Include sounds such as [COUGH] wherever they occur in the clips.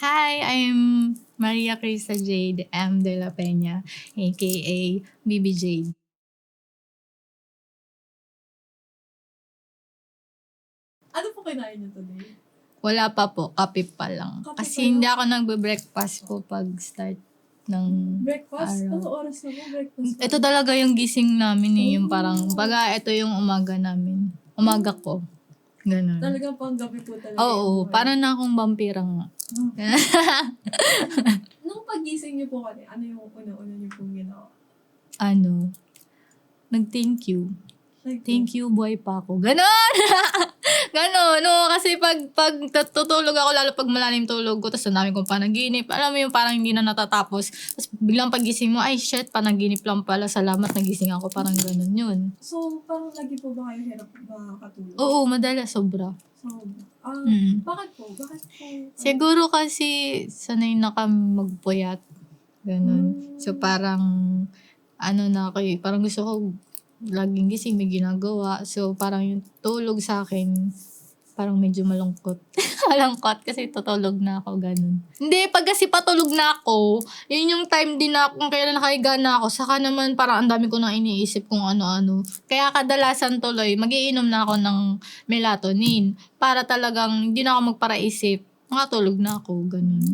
Hi, I'm Maria Crista Jade M. De La Peña, aka BB Jade. Ano po kinain niyo today? Wala pa po, kape pa lang. Kape Kasi pa lang? hindi ako nagbe-breakfast po pag start ng... Breakfast? Araw. Ano oras na po breakfast? Ito talaga yung gising namin eh, yung Oh. parang, baga ito yung umaga namin. Umaga ko. Ganun. Talagang pang gabi po talaga. Oo, buhay. parang na akong vampira nga. [LAUGHS] Nung pagising niyo po kanina, ano yung una-una niyo pong ginawa? ano, nag-thank you. Thank you, buhay pa ako. Ganon! [LAUGHS] Ganon, no? Kasi pag, pag tutulog ako, lalo pag malalim tulog ko, tapos ang dami kong panaginip, alam mo yung parang hindi na natatapos. Tapos biglang pagising mo, ay shit, panaginip lang pala, salamat, nagising ako, parang ganon yun. So, parang lagi po ba kayo hirap makatulog? Oo, madalas, sobra. So, ah, Mm. bakit po? Bakit po? Siguro kasi sanay na kami magpuyat. Ganon. Mm. So parang, ano na ako, eh, parang gusto ko laging gising, may ginagawa. So parang yung tulog sa akin, parang medyo malungkot. [LAUGHS] malungkot kasi tutulog na ako, ganun. Hindi, pag kasi patulog na ako, yun yung time din na kung kailan nakahiga na ako, saka naman parang ang dami ko nang iniisip kung ano-ano. Kaya kadalasan tuloy, magiinom na ako ng melatonin para talagang hindi na ako magparaisip. Makatulog na ako, ganun.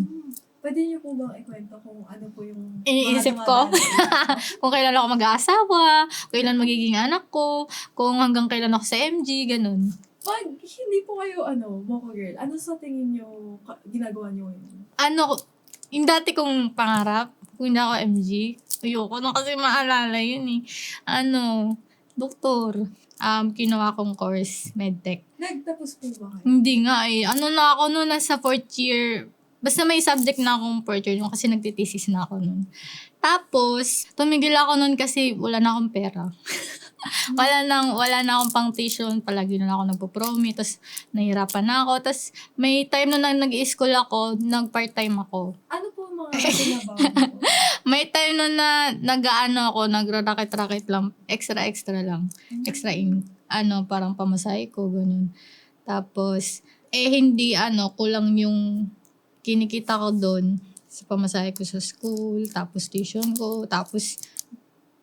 Pwede niyo po bang ikwento kung ano po yung... Iniisip ko. [LAUGHS] kung kailan ako mag-aasawa, kailan magiging anak ko, kung hanggang kailan ako sa MG, ganun. Pag hindi po kayo, ano, moko girl, ano sa tingin niyo ginagawa niyo ngayon? Ano, yung dati kong pangarap, kung hindi ako MG, ayoko na kasi maalala yun eh. Ano, doktor. Um, kinuha kong course, medtech. Nagtapos po ba kayo? Hindi nga eh. Ano na ako noon, nasa fourth year. Basta may subject na akong fourth year nun kasi nagtitesis na ako noon. Tapos, tumigil ako noon kasi wala na akong pera. [LAUGHS] wala nang wala na akong pang tuition, palagi na ako nagpo-promi, tapos nahirapan na ako. Tapos may time na nag school ako, nag-part-time ako. Ano po mga sinabaw? [LAUGHS] May time na, na nag-ano ako, nagra-racket-racket lang, extra-extra lang. Extra in, ano, parang pamasahe ko, ganun. Tapos, eh hindi, ano, kulang yung kinikita ko doon sa pamasahe ko sa school, tapos tuition ko, tapos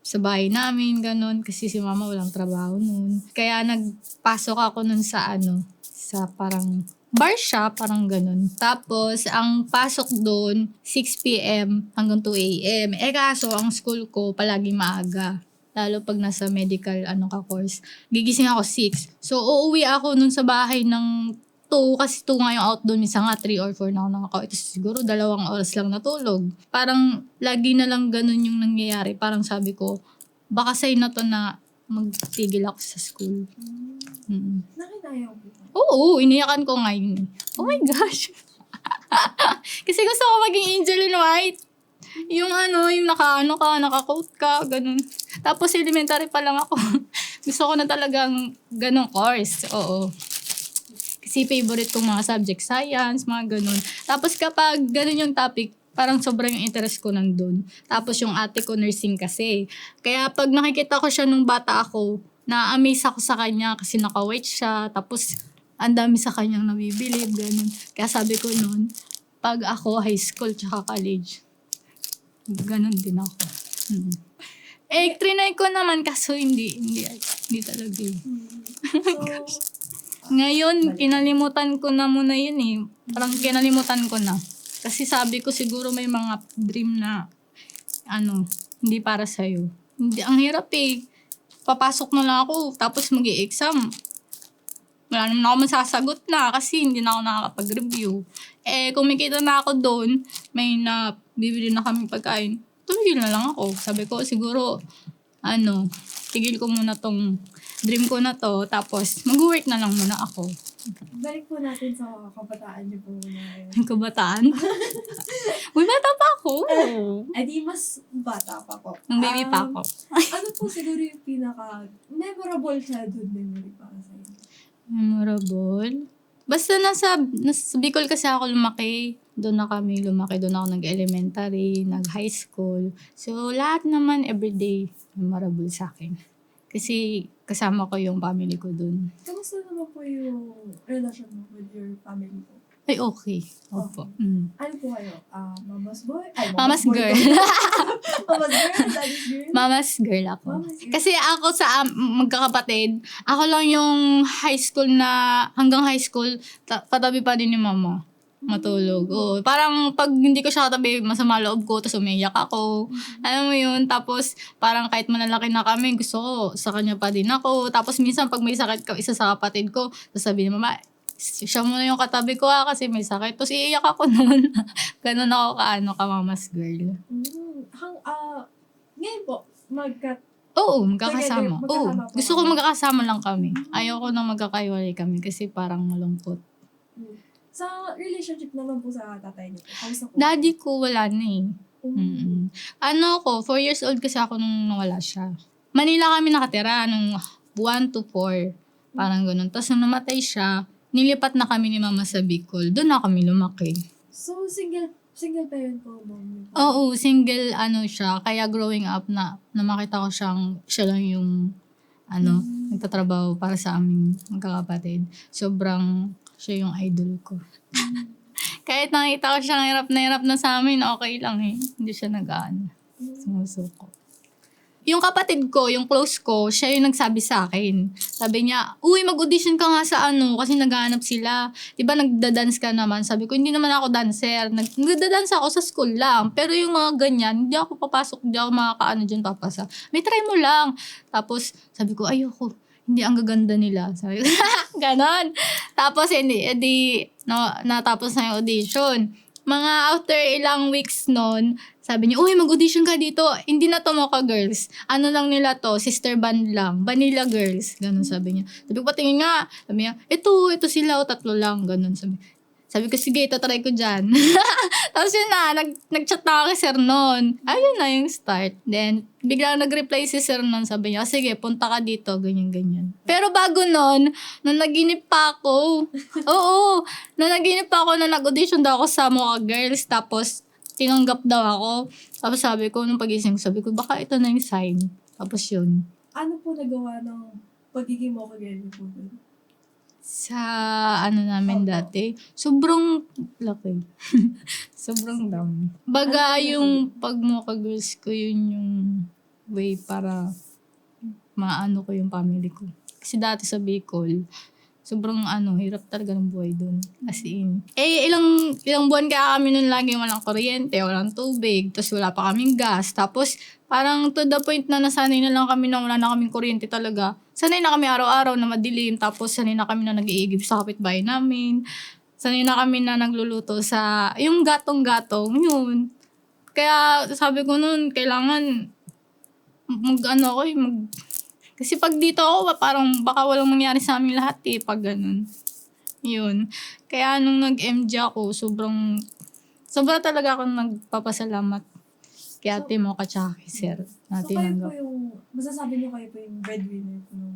sa bahay namin, ganun. Kasi si mama walang trabaho noon. Kaya nagpasok ako nun sa ano, sa parang bar shop, parang ganun. Tapos, ang pasok doon, 6 p.m. hanggang 2 a.m. Eh kaso, ang school ko palagi maaga. Lalo pag nasa medical ano ka course. Gigising ako 6. So, uuwi ako nun sa bahay ng 2 kasi 2 nga yung out doon. Minsan nga 3 or 4 na ako nakakauwi. Tapos siguro dalawang oras lang natulog. Parang lagi na lang ganun yung nangyayari. Parang sabi ko, baka say na to na magtigil ako sa school. Mm. Nakinaya ko. Oo, iniyakan ko ngayon. Oh my gosh. [LAUGHS] Kasi gusto ko maging angel in white. Yung ano, yung naka-ano ka, naka-coat ka, ganun. Tapos elementary pa lang ako. [LAUGHS] gusto ko na talagang ganong course. Oo. Kasi favorite kong mga subject, science, mga ganun. Tapos kapag ganun yung topic, parang sobrang yung interest ko nandun. Tapos yung ate ko nursing kasi. Kaya pag nakikita ko siya nung bata ako, na-amaze ako sa kanya kasi naka-white siya. Tapos ang dami sa kanyang nabibilib, ganun. Kaya sabi ko noon, pag ako high school tsaka college, ganun din ako. Hmm. Eh, trinay ko naman kaso hindi, hindi, hindi talaga eh. [LAUGHS] So, Ngayon, kinalimutan ko na muna yun eh. Parang kinalimutan ko na. Kasi sabi ko siguro may mga dream na ano, hindi para sa'yo. Hindi, ang hirap eh. Papasok na lang ako, tapos mag exam Wala naman ako masasagot na kasi hindi na ako nakakapag-review. Eh, kumikita na ako doon, may na bibili na kami pagkain. Tumigil na lang ako. Sabi ko, siguro, ano, tigil ko muna tong dream ko na to, tapos mag-work na lang muna ako. balik po natin sa kabataan niyo po ngayon. [LAUGHS] Ang kabataan. [LAUGHS] Uy, bata pa ako. Ay di mas bata pa po. Nung baby pa Um, ako. [LAUGHS] ano po siguro yung pinaka memorable childhood memory para sa inyo? Memorable. Basta nasa, nasa Bicol kasi ako lumaki. Doon na kami lumaki. Doon ako nag-elementary, nag-high school. So, lahat naman everyday memorable sa akin. Kasi kasama ko yung family ko doon. Kamusta naman po yung relasyon mo with your family po? Ay, okay. Opo. Mm. Ano Mama's boy? Ay, Mama's boy girl. [LAUGHS] Mama's girl, daddy's girl. Mama's girl ako. Mama's girl. Kasi ako sa am- magkakapatid, ako lang yung high school na, hanggang high school, ta- katabi pa din ni mama. Matulog. Oo. Parang pag hindi ko siya katabi, masama loob ko, tapos umiyak ako. Alam mo yun? Tapos parang kahit malalaki na kami, gusto ko sa kanya pa din ako. Tapos minsan pag may sakit ka, isa sa kapatid ko, ni mama, siya muna yung katabi ko ha, kasi may sakit. Tapos iiyak ako [LAUGHS] noon. Ganun ako ka, ano, ka mama's girl. Mm, hang, ah, ngayon po, magka, Oo, magkakasama. Magkaka- Oo, gusto ko magkakasama lang kami. Ayoko na magkakaiwalay kami kasi parang malungkot. Sa relationship naman po sa tatay niyo kamusta po? Daddy ko wala na eh. Mm. Mm-mm. Ano ako, 4 years old kasi ako nung nawala siya. Manila kami nakatira nung 1 to 4. Parang ganun. Tapos nung namatay siya, nilipat na kami ni mama sa Bicol. Doon na kami lumaki. So, single, single parent po, mom niyo po? Oo, single ano siya. Kaya growing up na, na makita ko siyang, siya lang yung ano, Mm. nagtatrabaho para sa aming magkakapatid. Sobrang siya yung idol ko. [LAUGHS] Kahit nakita ko siyang hirap na hirap na sa amin, okay lang eh. Hindi siya nag-ano, Mm. sumusuko. Yung kapatid ko, yung close ko, siya yung nagsabi sa akin. Sabi niya, uy, mag-audition ka nga sa ano, kasi naghahanap sila. Di ba nagda-dance ka naman? Sabi ko, hindi naman ako dancer. Nag- Nagda-dance ako sa school lang. Pero yung mga ganyan, hindi ako papasok, hindi ako makakaano dyan papasa. May try mo lang. Tapos, sabi ko, ayoko. Hindi ang gaganda nila. [LAUGHS] Sabi ko, ganon. Tapos, hindi, edi, no, natapos na yung audition. Mga after ilang weeks nun, sabi niya, uy, mag-audition ka dito. Hindi na to Mocha Girls. Ano lang nila to, sister band lang. Vanilla Girls. Ganon sabi niya. Sabi ko, patingin nga. Sabi niya, ito, ito sila, o tatlo lang. Ganon sabi. Sabi ko, sige, ito try ko dyan. [LAUGHS] Tapos yun na, nag, nag-chat na ako kay Sir noon. Ayun na yung start. Then, biglang nag-reply si Sir noon. Sabi niya, "Oh, sige, punta ka dito, ganyan-ganyan. Pero bago noon, nung naginip pa ako, [LAUGHS] oo, nung naginip pa ako na nag-audition daw ako sa Mocha Girls. Tapos, tinanggap daw ako. Tapos sabi ko, nung pagising ko, sabi ko, baka ito na yung sign. Tapos yun. Ano po nagawa ng pagiging girl niyo po? Sa ano namin dati, sobrang laki. [LAUGHS] sobrang dami. Baga yung pag girls ko, yun yung way para maano ko yung family ko. Kasi dati sa Bicol, sobrang ano, hirap talaga ng buhay doon. As in. Eh, ilang, ilang buwan kaya kami nun lagi walang kuryente, walang tubig, tapos wala pa kaming gas. Tapos, parang to the point na nasanay na lang kami na wala na kaming kuryente talaga. Sanay na kami araw-araw na madilim, tapos sanay na kami na nag-iigib sa kapitbahay namin. Sanay na kami na nagluluto sa, yung gatong-gatong, yun. Kaya sabi ko nun, kailangan mag ano ako eh, mag... Kasi pag dito ako, parang baka walang mangyari sa amin lahat eh, pag ganun. Yun. Kaya nung nag-MG ako, sobrang, sobra talaga ako nagpapasalamat kay ate mo ka tsaka kay sir na So, kayo po tinanggap. yung, masasabi niyo kayo po yung breadwinner po ng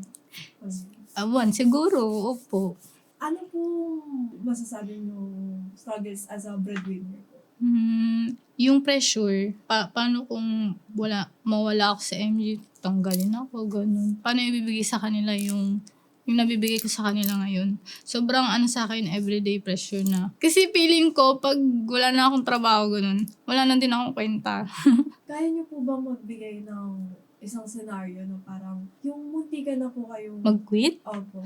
pamilya. Awan, siguro, opo. Ano po masasabi niyo struggles as a breadwinner po? Hmm, yung pressure, pa- paano kung wala, mawala ako sa MG, tanggalin ako, ganun. Paano ibibigay sa kanila yung yung nabibigay ko sa kanila ngayon. Sobrang ano sa akin, everyday pressure na. Kasi feeling ko, pag wala na akong trabaho, ganun, wala na din akong kwenta. [LAUGHS] Kaya niyo po bang magbigay ng isang scenario na parang yung munti ka na po kayong... Mag-quit? Opo.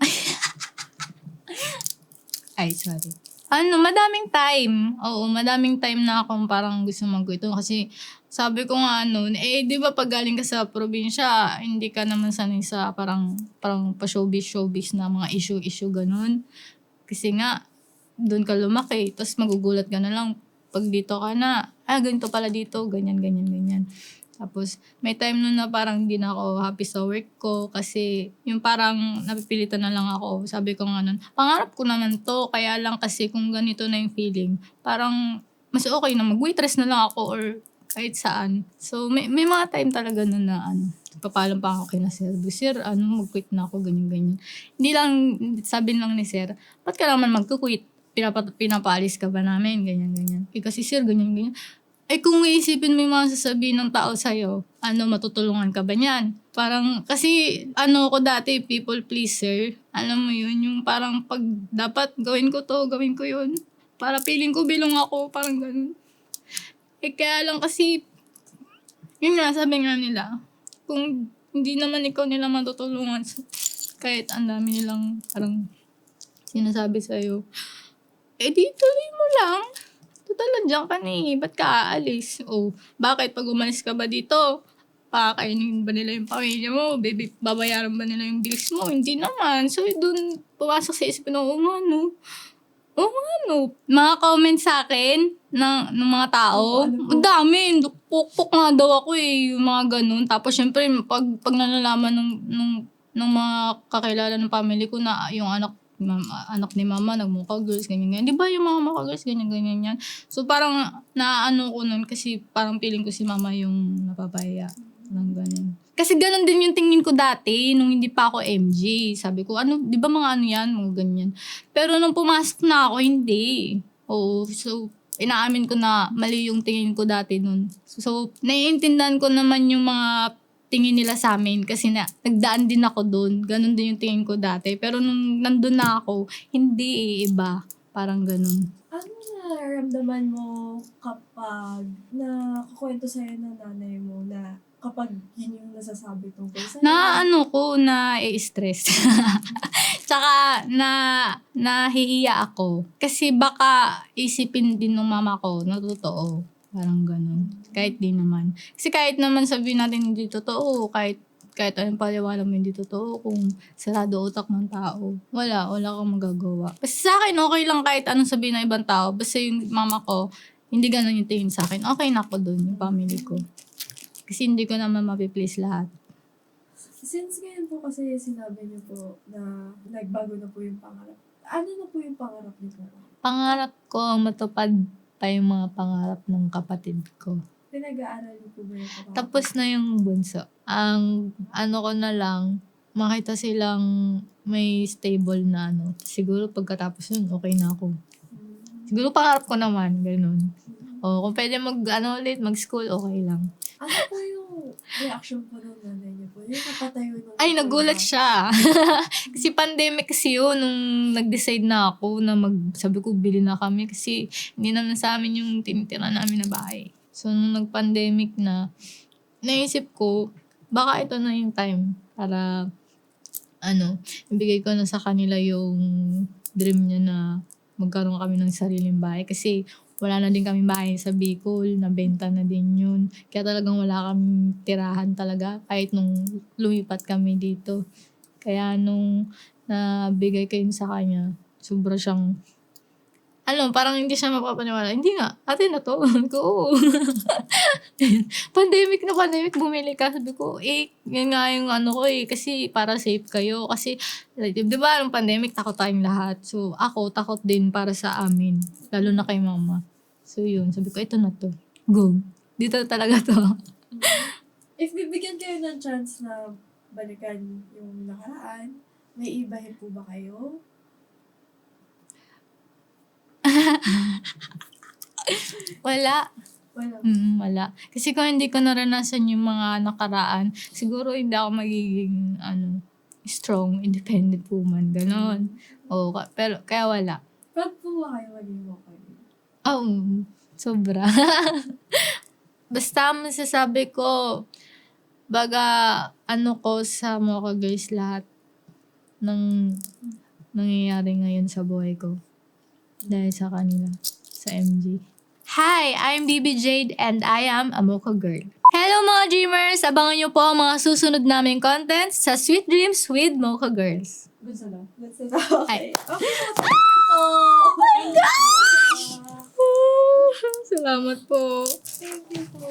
[LAUGHS] Ay, sorry. Ano, madaming time. Oo, madaming time na akong parang gusto mag-quit. Kasi sabi ko nga ano, eh di ba pag galing ka sa probinsya, hindi ka naman sanay sa parang, parang pa-showbiz-showbiz na mga issue-issue ganun. Kasi nga, doon ka lumaki. Tapos magugulat ka na lang pag dito ka na, ah, ganito pala dito, ganyan, ganyan, ganyan. Tapos, may time nun na parang hindi na ako happy sa work ko kasi yung parang napipilitan na lang ako. Sabi ko nga nun, pangarap ko naman to, kaya lang kasi kung ganito na yung feeling, parang mas okay na mag-waitress na lang ako or kahit saan. So, may, may mga time talaga nun na ano, papalam pa ako kay na sir. Sir, ano, mag-quit na ako, ganyan-ganyan. Hindi lang, sabi lang ni sir, ba't ka naman mag-quit? Pinapa, pinapaalis ka ba namin? Ganyan-ganyan. Eh, kasi sir, ganyan-ganyan. Eh kung iisipin mo yung mga sasabihin ng tao sa'yo, ano, matutulungan ka ba niyan? Parang, kasi ano ko dati, people pleaser. Alam mo yun, yung parang pag dapat gawin ko to, gawin ko yun. Para feeling ko bilong ako, parang ganun. Eh kaya lang kasi, yun nga sabi nga nila, kung hindi naman ikaw nila matutulungan, kahit ang dami nilang parang sinasabi sa'yo, eh di tuloy mo lang. Total, nandiyan ka na eh. Ba't ka aalis? O, bakit pag umalis ka ba dito? Pakakainin ba nila yung pamilya mo? Baby, babayaran ba nila yung bills mo? Hindi naman. So, doon pumasok sa isip ko na, oo nga no. Oo nga no. Mga comment sa akin ng, ng mga tao, Ano po? ang dami. Pukpok nga daw ako eh. Yung mga ganun. Tapos, syempre, pag, pag nalalaman ng, ng, ng mga kakilala ng family ko na yung anak mama, anak ni mama, nagmukha girls, ganyan, ganyan. Di ba yung mga mukha girls, ganyan, ganyan yan. So, parang naano ko nun kasi parang feeling ko si mama yung napapaya. Parang ganun. Kasi ganun din yung tingin ko dati, nung hindi pa ako MG. Sabi ko, ano, di ba mga ano yan, mga ganyan. Pero nung pumasok na ako, hindi. Oo, so, inaamin ko na mali yung tingin ko dati nun. So, naiintindihan ko naman yung mga tingin nila sa amin kasi na, nagdaan din ako doon. Ganun din yung tingin ko dati. Pero nung nandun na ako, hindi eh, iba. Parang ganun. Ano nararamdaman mo kapag nakakwento sa'yo ng nanay mo na kapag yun yung nasasabi tungkol sa'yo? Na ano ko, na i-stress. [LAUGHS] Tsaka na nahihiya ako. Kasi baka isipin din ng mama ko na totoo. Parang ganun. Kahit di naman. Kasi kahit naman sabihin natin hindi totoo, kahit kahit anong paliwanag mo hindi totoo, kung sarado utak ng tao, wala, wala kang magagawa. Kasi sa akin, okay lang kahit anong sabihin ng ibang tao. Basta yung mama ko, hindi ganun yung tingin sa akin. Okay na ako dun, yung family ko. Kasi hindi ko naman mapiplease lahat. Since ngayon po kasi sinabi niyo po na nagbago na po yung pangarap. Ano na po yung pangarap niyo? Pangarap ko matupad pa yung mga pangarap ng kapatid ko. Pinag-aaral po ba yung? Tapos na yung bunso. Ang ano ko na lang, makita silang may stable na ano. Siguro pagkatapos yun, okay na ako. Siguro pangarap ko naman, ganun. O kung pwede mag, ano ulit, mag-school, okay lang. Ano po yung reaction po ng nanay niyo po? Yung napatayo nung... Ay, nagulat siya. [LAUGHS] kasi pandemic kasi yun, nung nag-decide na ako na mag, sabi ko, bili na kami kasi hindi naman sa amin yung tinitira namin na bahay. So, nung nag-pandemic na, naisip ko, baka ito na yung time para, ano, ibigay ko na sa kanila yung dream niya na magkaroon kami ng sariling bahay. Kasi, wala na din kami bahay sa Bicol, nabenta na din yun. Kaya talagang wala kami tirahan talaga kahit nung lumipat kami dito. Kaya nung nabigay ko yun sa kanya, sobra siyang, ano, parang hindi siya mapapaniwala. Hindi nga, ate na to. Ko, oo. [LAUGHS] pandemic na pandemic, bumili ka. Sabi ko, eh, yun nga yung ano ko eh, kasi para safe kayo. Kasi, di ba, nung pandemic, takot tayong lahat. So, ako, takot din para sa amin. Lalo na kay mama. So, yun. Sabi ko, ito na to. Go. Dito talaga to. [LAUGHS] If bibigyan kayo ng chance na balikan yung nakaraan, may ibahin po ba kayo? [LAUGHS] Wala. Wala. Mm, wala. Kasi kung hindi ko naranasan yung mga nakaraan, siguro hindi ako magiging, ano, strong, independent woman. Ganon. Oo, ka- pero, kaya wala. Proud po ba kayo maging vocal? Oo, sobra. [LAUGHS] Basta masasabi ko, baga, ano ko sa Mocha Girls lahat ng nangyayari ngayon sa buhay ko. Dahil sa kanila, sa MG. Hi, I'm BB Jade and I am a Mocha Girl. Hello mga dreamers! Abangan nyo po ang mga susunod naming content sa Sweet Dreams with Mocha Girls. Good na lang. That's it. Okay. Ay. Okay. Oh my gosh! Salamat po. Thank you po.